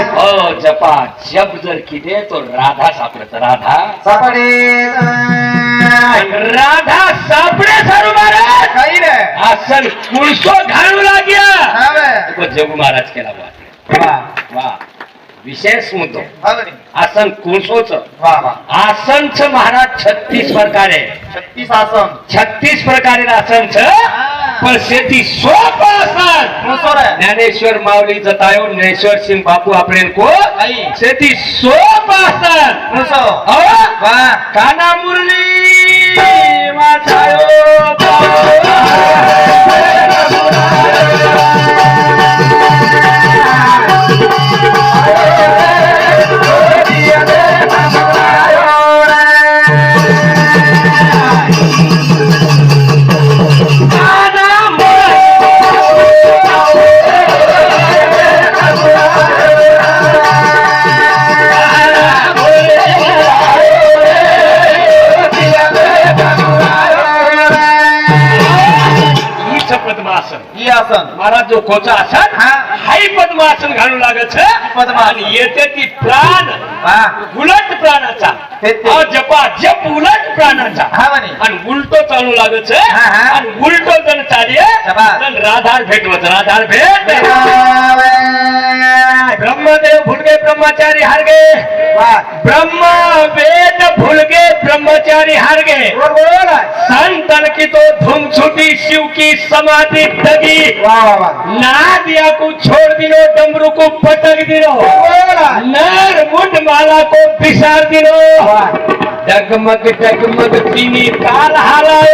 काय हो जपा जप जर किती तो राधा सापडत. राधा. सापडे. राधा सापडे सारू महाराज. काही रे आसन कुळसो घालू लाग्या हा. तो जगू महाराज केला वा वा. विशेष मुद्दो. आसन कुळसोच वा वा. आसनच महाराज छत्तीस प्रकारे. छत्तीस आसन छत्तीस प्रकारे आसनच पण शेती सोप असत ज्ञानेश्वर माऊली जतायो ज्ञानेश्वर सिंग बापू आपले को शेती सोप असत हो? काना मुरली. माझा आसन महाराज जो कोचा आसन हा. हाही पद्मासन घालू लागत छ. पद्मासन. आणि येते ती प्राण वा उलट प्राणाचा ते ते. अ जपा जप उलट प्राणाचा हा म्हणे आणि उलटो चालू लागत छ. हा, हा. आणि उलटो जण चालये शाबास. जण राधार भेटवत राधार भेट ब्रह्मदेव भूल गए ब्रह्मचारी हार गए। ब्रह्म वेद भूल गए ब्रह्मचारी हार गए। संतन की तो धूम छुटी शिव की समाधि दगी नादिया को छोड़ दिलो डमरू को पटक दिलो। नर मुंड माला को पिसार दिलो। डगमग डगमग चीनी ताल हालाओ।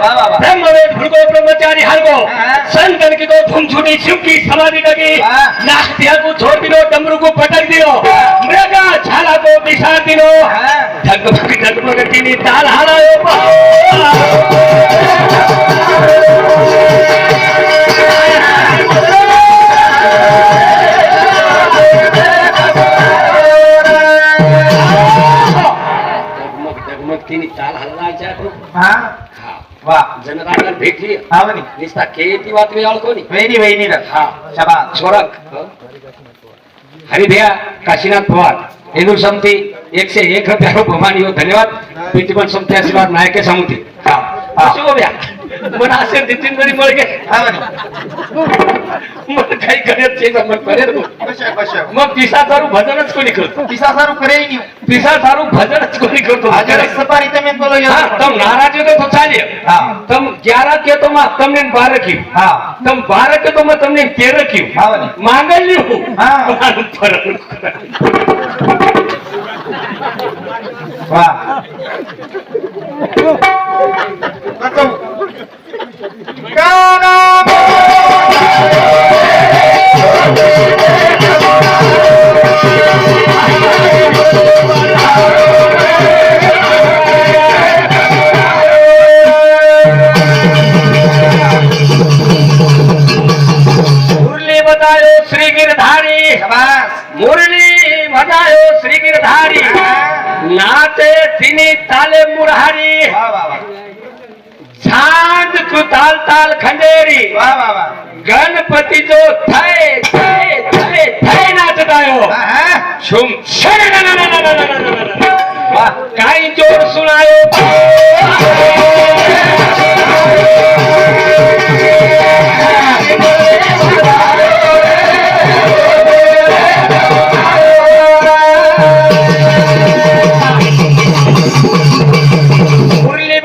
ब्रह्मवेद भुर्गो ब्रह्मचारी हरगो। संतन की को तुम छुटी शिव की समाधि लगी। नास्तिया को छोड़ दिलो डमरू को पटक दिलो। मृगा छाला को बिसार दिलो। धगमग धगमग की ताल हारायो हाँ। वा जनरागर भेटली. हा म्हणे. निस्ता केती बातमी अळकोनी वहिनी वहिनी हा. शाबास. छोरक. हरिभैया काशीनाथ पवार. हेनू समती एकशे एक रुपया भमानी हो धन्यवाद. पीटी पण समती आशीर्वाद नायके समुती हा हा. शिव भैया મને આશે દીદી મને મળી ગઈ. મને કઈ કરે છે મને કરે મગ પીસા સારું ભજન જ કોઈ કરતો. પીસા સારું કરે નહીં પીસા સારું ભજન જ કોઈ કરતો. હાજર સપારી તમે બોલો હા તમ નારાજ હતો તો ચાલે. હા. તમ 11 કે તો માં તમને બાર રાખ્યું. હા. તમ બાર કે તો માં તમને કે રાખ્યું. હા માંગલ્યું હા. વાહ. তিনি তালে মুরহারি સાંજ સુતાલ તાલ ખંડેરી ગણપતિ જો થઈ થઈ થઈ થઈ નાચતાયો શુમ શરણ કાઈ જોર સુનાયો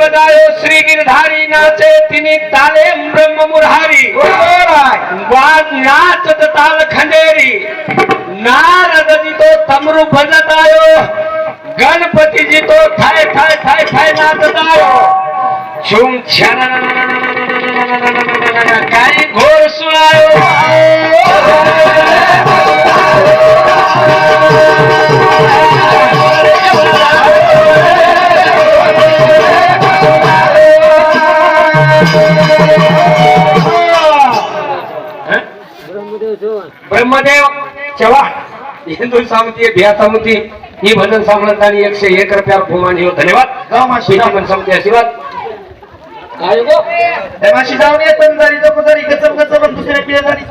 બધાયો શ્રી ગિરધારી નાચે તિની તાલે બ્રહ્મ મુરારી વાદ નાચ તાલ ખંડેરી નારદજી તો તમરું ભજત આયો ગણપતિજી તો થાય થાય થાય થાય નાચત આયો ઝુમ છરણ કાઈ ઘોર સુણાયો ब्रह्मदेव चव्हाण हिंदू सामती बिया सामती ही भजन सामंत आणि एकशे एक रुपयावर फुमान येऊ. धन्यवाद. गाव माशी पण सामती आशीर्वाद? माशी जाऊन ये पण जरी नको जरी गचप आणि दुसऱ्या पिढ्या जरी.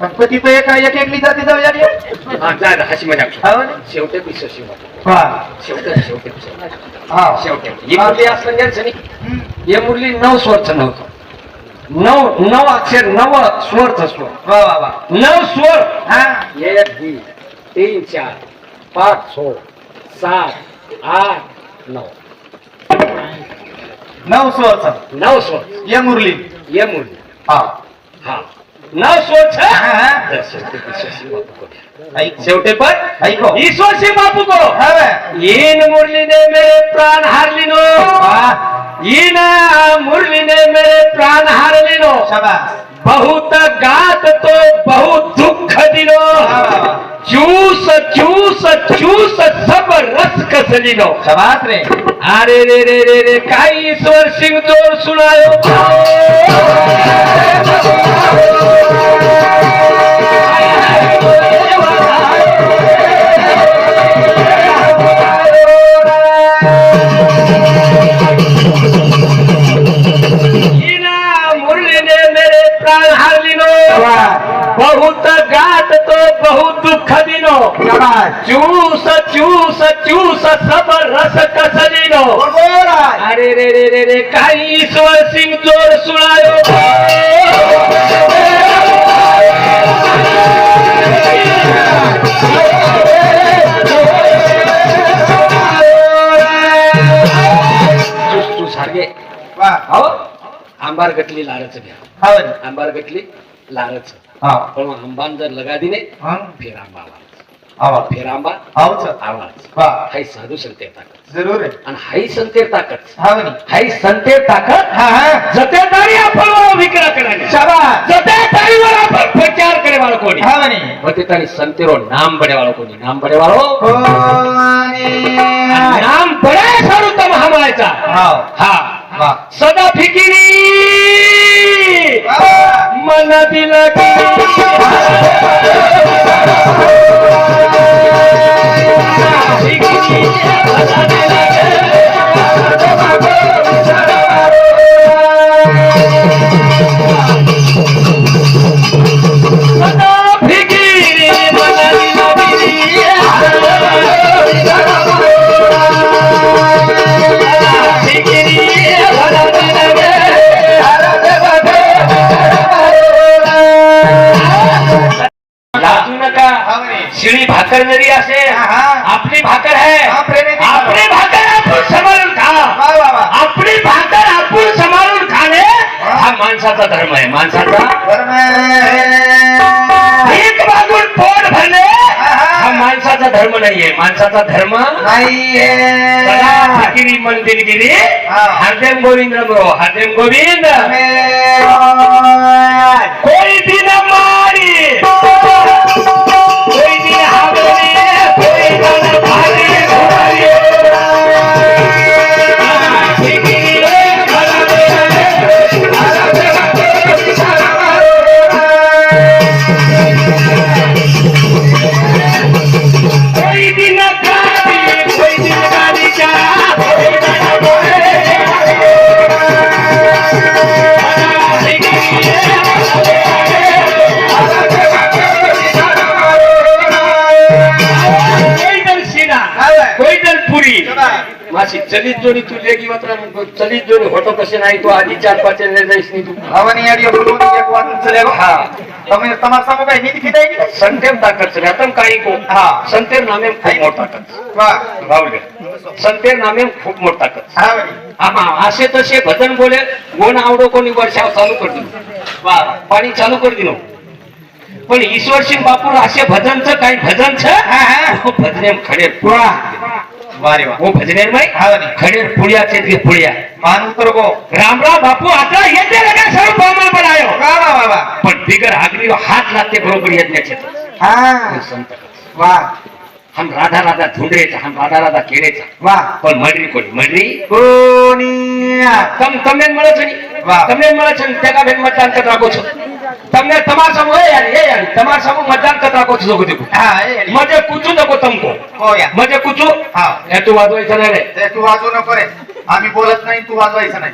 पण पती तो एका एक एकली जाती जाऊ या हा जा जा, मजा हो? शेवटे पिस शिवा. वा शेवटे शेवटे पिस हा. शेवटे ही मुरली असलं त्यांचं नाही. हे मुरली नऊ स्वरचं नव्हतं. नऊ नऊ अक्षर नव स्वरचं स्वर. वा वा वा. नऊ स्वर. हा. एक तीन चार पाच सो सात आठ नऊ. नऊ सोळचा नऊ स्वर ये मुरली. ये मुरली. हा. हा. नऊ. तर शेवटे को. ऐक ईश्वर से बापू को हा बे. इन मुरली ने मेरे प्राण हारली नो. वा इन मुरली ने मेरे प्राण हारली नो. बहुत गात तो बहुत दुःख दिलो. चूस चूस चूस सब रस कसलिलो शाबास रे अरे रे रे रे रे काही ईश्वर सिंह जोर सुनायो इन मुरली ने मेरे प्राण हारलिनो वा बहुत गात तो बहुत दुःख दिनो शाबास चूस चूस चूस सब रस कसलिनो. अरे रे रे रे रे काही ईश्वर सिंह जोर सुनायो हो? आंबार गटली लारच घ्या. हा. आंबार गटली लारच. हा. पण आंबान जर लगा दिने हा. फेर आंबा आवाज. आवाज फेर आंबा आवाज. आवाज. वा. हाई साधू संतेर ताकद. जरूर आहे. आणि हाई संतेर ताकद. हा हाई संतेर ताकद. हा हा. जतेदारी आपण विक्रा कराने शाबास. जतेदारीवर आपण प्रचार करे वाळो कोणी. हा बनी होते तारी संतेरो नाम बडे वाळो कोणी. नाम बडे वाळो कोणी नाम बडे सारू तम हमायचा हाव हा. वा. सदा फिकिरी. मन दिल सदा शिळी भाकर जरी असेल आपली भाकर हा, प्रेमाची भाकर. आपण सांभाळून खा। आपली भाकर आपण सांभाळून खाणे हा माणसाचा धर्म आहे माणसाचा। एक बाजून पोट भरणे हा माणसाचा धर्म नाहीये. माणसाचा धर्म सदा फिकिरी मन दिलगिरी हा. हरदेम गोविंद रमरो हरदेम गोविंद. पुरी मासी चलित जोडी तू लेगी मात्र चलित जोडी होतो कसे नाही तो आधी चार पाच जाईस नाही तू हा તમારા સામે કઈ નીતિ ફીટાઈ ગઈ संतेम ताकद रतम काही को हा. संतेर नामे खूप मोठा ताकद વાહ भावले संतेर नामे खूप मोठा ताकद હા વળી. आम्हा असे तसे भजन बोले कोण आवडो कोणी वर्षाव चालू कर दिलो વાહ पाणी चालू कर दिलो पण ईश्वर सिंग बापूर असे भजनच काही भजन छ हा, हा. हो भजने खडे पुळा વારે વાહ. હું ભજનેરમાં આવે છે કે માન ઉતર કો રામરાવ બાપુ આટલા યજ્ઞ લગા વાહ વાહ વાહ પણ બિગર આગરી હાથ લાતે બરોબર યજ્ઞ છે હા. સંત વાહ. हम राधा राधा ढूंढ रहे थे हम राधा राधा कह रहे थे वाह पर मडरी कोनी मडरी कोनी મળે છે ની? વાહ. તમને મળે છે ને? તેકા બેન મતાન કે રાખો છો? તમને તમારા સામુ એ યાર એ યાર તમારા સામુ મતદાન કરતા કો છો કદી હા એ યાર. મજે કૂચું नको तुमको हो या मजे कुचू हा. हे तू वाजवायचं नाही रे ते तू वाजवू नको रे आम्ही बोलत नाही तू वाजवायचं नाही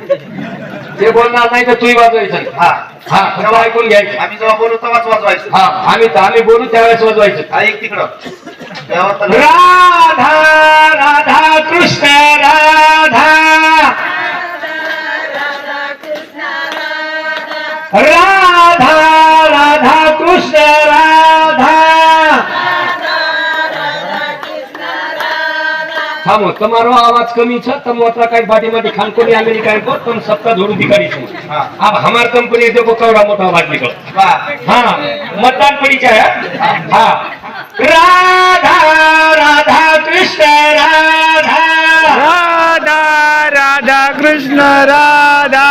ते बोलणार नाही तर तूही वाजवायचं नाही. हा हा फक्त ऐकून घ्यायचं आम्ही जेव्हा बोलू तेव्हाच वाजवायचं हा आम्ही आम्ही बोलू त्यावेळेस वाजवायचं ऐक तिकडं तेव्हा तर- राधा राधा कृष्ण राधा राधा राधा कृष्ण राधा થામો તમારો અવાજ કમી છે તમે ઓતરા કઈ બાટી માટે ખાનકોની અમેરિકા એમ કહો તમે સપ્તાહ જોડું દીકારી છો હા. अब हमार कंपनी देखो कवड़ा मोटा आवाज निकल वा. हाँ मतदान पड़ी क्या है हाँ राधा राधा कृष्ण राधा राधा